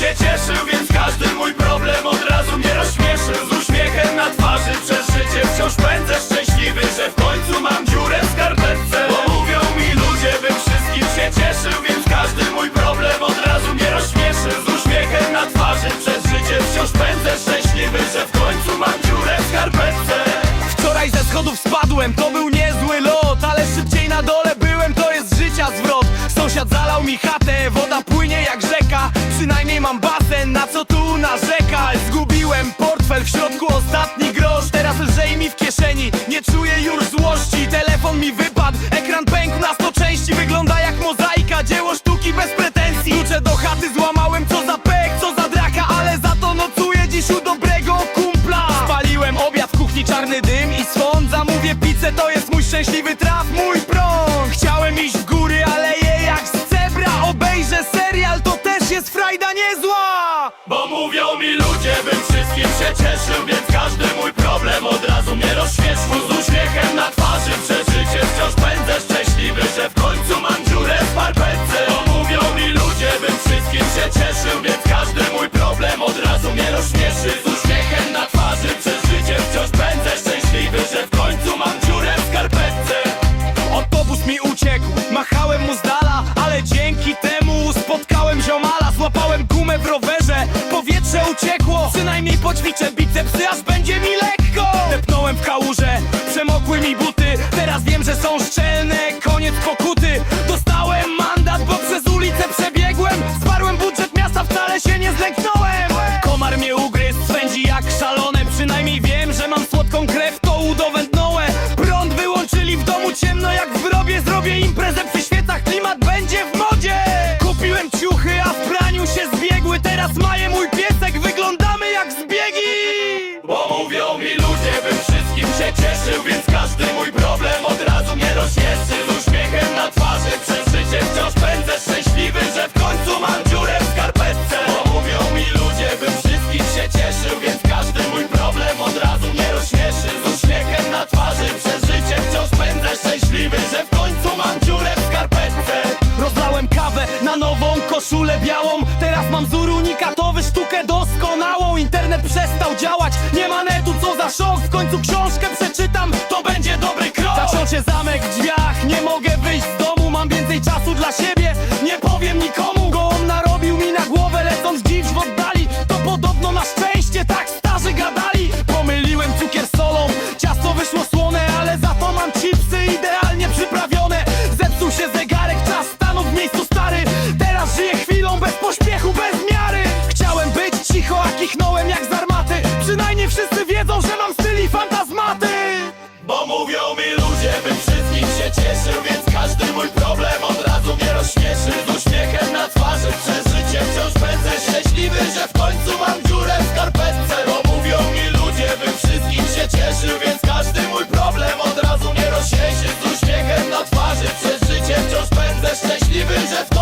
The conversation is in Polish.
się cieszył, więc każdy mój problem od razu mnie rozśmieszył Z uśmiechem na twarzy przez życie wciąż pędzę szczęśliwy, że w końcu mam dziurę w skarpetce. Bo mówią mi ludzie, bym wszystkim się cieszył, więc każdy mój problem od razu mnie rozśmieszył Z uśmiechem na twarzy przez życie wciąż pędzę szczęśliwy, że w końcu mam dziurę w skarpetce. Wczoraj ze schodów spadłem, to był niezły lot, ale szybciej na dole byłem, to jest życia zwrot. Sąsiad zalał mi chatę, wodą Zostawiłem portfel w środku ostatni grosz. Teraz lżej mi w kieszeni, nie czuję już złości. Telefon mi wypadł, ekran pękł na sto części. Wygląda jak mozaika, dzieło sztuki bez pretensji. Klucze do chaty złamałem, co za pek, co za draka Ale za to nocuję dziś u dobrego kumpla. Spaliłem obiad w kuchni, czarny dym i swąd. Zamówię pizzę, to jest mój szczęśliwy traf Bo mówią mi ludzie, bym wszystkim się cieszył Więc każdy mój Przynajmniej poćwiczę bicepsy, aż będzie mi lekko. Tepnąłem w kałuże, przemokły mi buty. Teraz wiem, że są szczelne, koniec pokuty. Teraz mam wzór unikatowy, sztukę doskonałą. Internet przestał działać, nie ma netu, co za szok. W końcu książkę przeczytam. kichnąłem jak z armaty. Przynajmniej wszyscy wiedzą, że mam styl i fantazmaty. Bo mówią mi ludzie, bym wszystkich się cieszył Więc każdy mój problem od razu mnie rozśmieszy. Z uśmiechem na twarzy przez życie wciąż będę szczęśliwy Że w końcu mam dziurę w skarpetce. Bo mówią mi ludzie, bym wszystkich się cieszył Więc każdy mój problem od razu mnie rozśmieszy. Z uśmiechem na twarzy przez życie wciąż będę szczęśliwy Że w końcu